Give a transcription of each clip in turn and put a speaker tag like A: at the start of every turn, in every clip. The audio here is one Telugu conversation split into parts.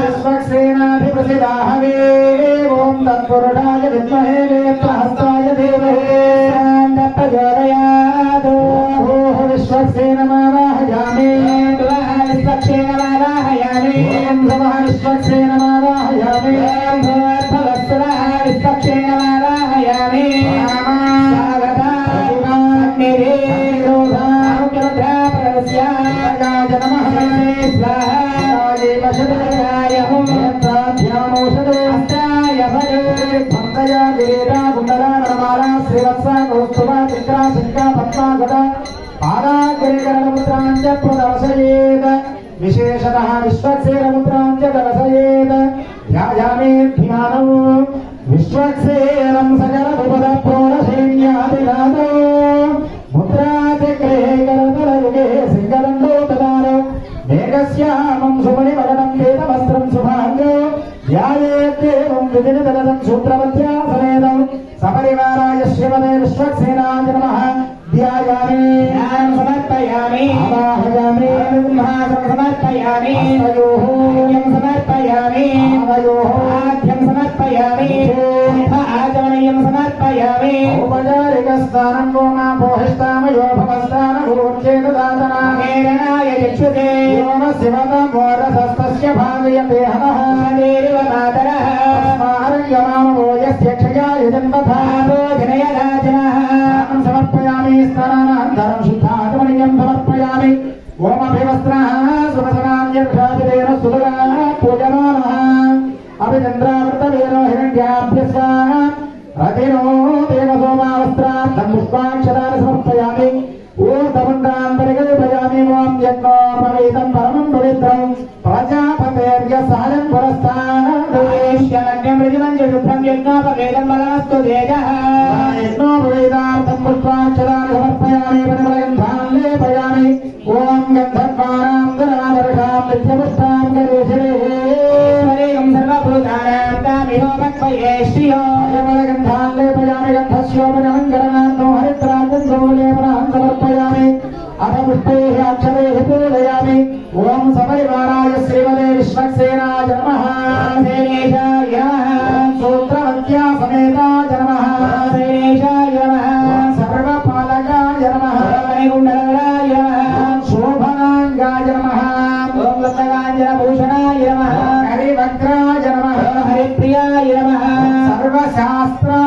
A: विश्वक्सेनाधिपतिदाहवे ॐ तत्पुरुषाय विद्महे वेत्रहस्ताय పద్మాగత పాదాగ్రేకరముద్రాంచ ప్రదర్శయేత్ విశేషతః ధ్యాయామే ధ్యానం విశ్వక్షేరం సకల భువద ప్రోణశేన్యాదిరాదో ముద్రాచక్రేకరతరయుగే సపరివారాయ శ్రీమదే విశ్వక్సేనా నమః. ध्यायामि
B: समर्पयामि
A: आवाहयामि
B: सिंहासनं समर्पयामि
A: हस्तयोः
B: समर्पयामि
A: आवयोः
B: आद्यं समर्पयामि आचमनीयं समर्पयामि
A: औपचारिकस्नानं गोमापोहिष्टामयो भवस्तानभूर्चेतदातना
B: हेरणाय चक्षुषे
A: शिवतमोरसस्तस्य भागयते हनः
B: देव मातरः
A: स्मारयमामो यस्य क्षयाय जन्मथा
B: भोजनय పుష్పాక్షరాన్ని సమర్పయామి ఓం తమండాంతరిగోపయామి
A: ఓం యజ్ఞోపవేదం పరమం పవిత్రం ప్రజాపతేర్య సాయం పురస్థానదేశ్యలగ్యం ప్రజలంజుభ్రం యజ్ఞోపవేదం బలమస్తు తేజ ఓం గంధర్వాణ पुष्पसेना
B: जन्म सेनेशाय
A: सूत्रवत्या समेता जन्म
B: सेनेशाय नमः
A: सर्वपालकाय नमः
B: मणिकुण्डलाय
A: शोभनाङ्गाय नमः
B: ॐ
A: लत्तकाञ्जनभूषणाय सर्वशास्त्रा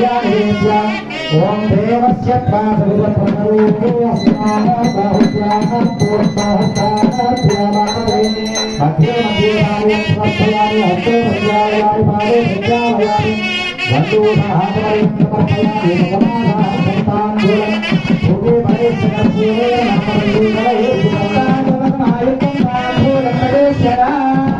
A: भुजानेभ्य ॐ देवस्य मध्ये मध्ये भावे हस्ते भुजायामि भावे भुजायामि बन्धूनाहापरि समर्पयामि भगवानः सन्ताञ्जलि भुवे भरेश्वरस्येन नमः भगवान् आयुक्तं प्राणो लक्षेश्वरः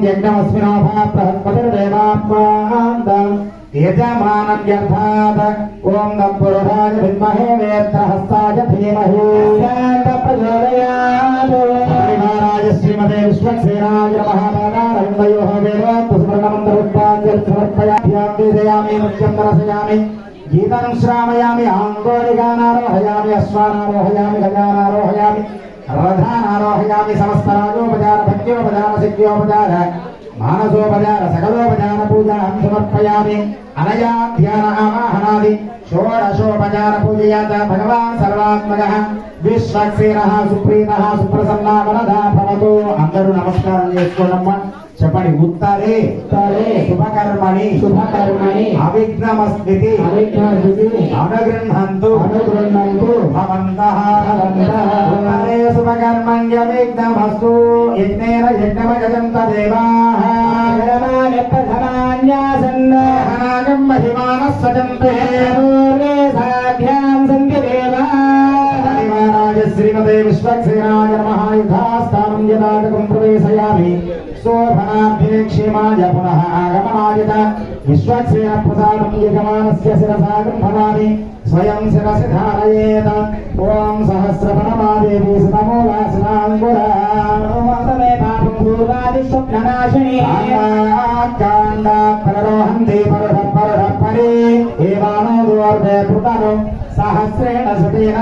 A: ఇమం యజ్ఞమస్మినోభా బృహస్పతిర్దేవాత్మాంతం యజమానం యథాత్ ఓం తత్పురుషాయ విద్మహే వేత్రహస్తాయ ధీమహి పరివారాయ శ్రీమతే విశ్వక్సేనాయ మహారాజారవిందయో వేదోత్పస్మరణమంతరుష్పాంజలి సమర్పయామి వేదయామి ముఖ్యం దర్శయామి గీతం శ్ర విశ్రామయామి ఆందోళికానారోహయామి అశ్వానారోహయామి గజానారోహయామి రథానారోహయామి సమస్తరాజోపచార భక్త్యోపచార మానసోపచార సకలోపచార పూజాం సమర్పయామి అనయా ధ్యాన ఆవాహనాది షోడశోపచార పూజయాత భగవాన్ సర్వాత్మక విశ్వక్సేన సుప్రీత సుప్రసన్న వరదా భవతు అందరూ నమస్కారం చేసుకోండమ్మా. చెప్పండి ఉత్తరే. శుభకర్మణి.
B: శుభకర్మణి.
A: అవిఘ్నమస్మితి అనుగృహంతు.
B: అనుగృహ్ణంతు
A: భవంతః. ఉత్తరే శుభకర్మణ్యవిఘ్నమస్తు యజ్ఞేన యజ్ఞమగజం తదేవాః
B: ప్రథమాన్యాసన్న
A: అనాగం ప్రవేశయామి పునః ఆగమనాయత చ విశ్వక్సేన ప్రసాదం యజమానస్య శిరసా గృహణామి స్వయం శిరసి ధారయేత ఓం సహస్రపరమాదేవి శతమూలాసనాంగురా
B: నమోస్తమే పాపం పూర్వాది
A: కాండ పరరోహంతి పరుఢ పరుఢ పరి ఏవానో దూర్వే సహస్రేణ శతేన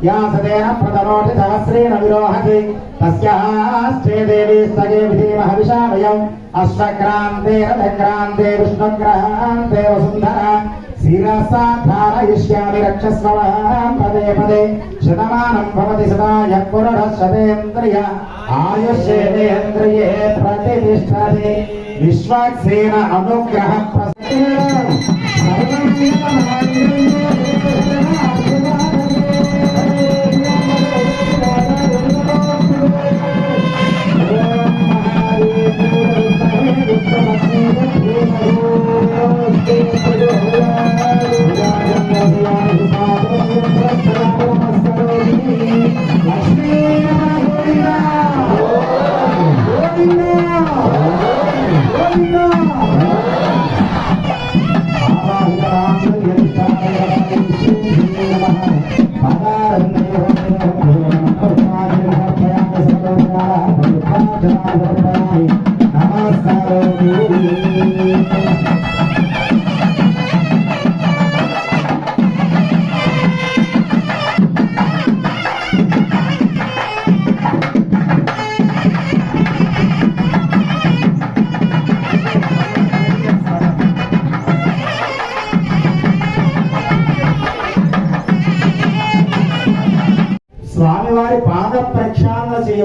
A: వ్యాసదేన ప్రతనోటి సహస్రేణ విరోహతి తస్యాశ్చే దేవి స్థగే విధీమహ విషామయం అశ్వక్రాంతే రథక్రాంతే విష్ణుగ్రహాంతే వసుంధర శిరసా ధారయిష్యామి రక్షస్వవాం పదే పదే శతమానం భవతి సదా పురుఢ శతేంద్రియ ఆయుష్యేంద్రియే ప్రతిష్టతి విశ్వక్సేన అనుగ్రహ ప్రసన్న నమస్కారం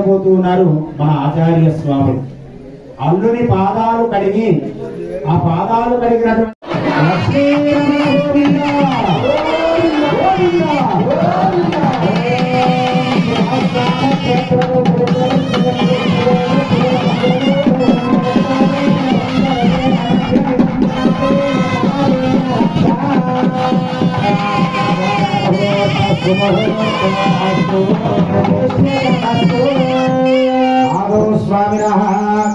A: చేయబోతూ ఉన్నారు మన ఆచార్య స్వామి అల్లుని పాదాలు కడిగి ఆ పాదాలు కడిగినటువంటి లక్ష్మీరమణ గోవింద! స్వామిన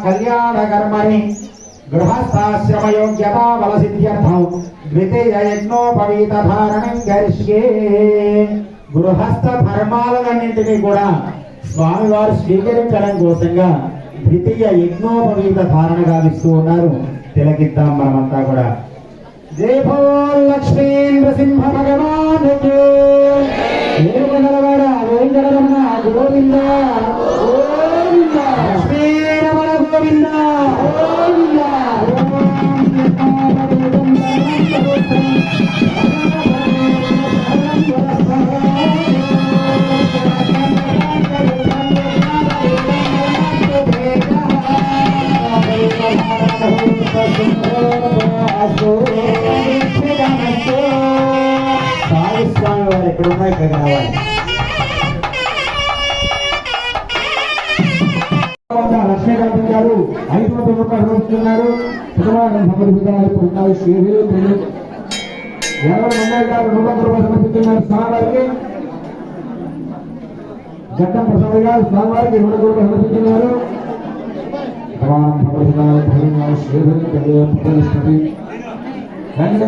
A: కళ్యాణ కర్మణి గృహస్థాశ్రమయోగ్యతా ద్వితీయ యజ్ఞోపవీత ధారణం గరిష్యే. గృహస్థ ధర్మాలన్నింటినీ కూడా స్వామివారు స్వీకరించడం కోసంగా ద్వితీయ యజ్ఞోపవీత ధారణ గావిస్తూ ఉన్నారు. తిలకిద్దాం మనమంతా కూడా. జై భగవాన్ లక్ష్మీ నృసింహ భగవాన్ రూపాయలు పంపుతున్నారు శుక్రవారం పొందాలి ఎవరు గారు నూట వందల రూపాయలు సమర్పిస్తున్నారు స్వామివారికి జట్టం ప్రసాద్ గారు స్వామివారికి రూపాయలు సమర్పిస్తున్నారు శుక్రవారం సమర్పించాలి శ్రీహరి వెంకట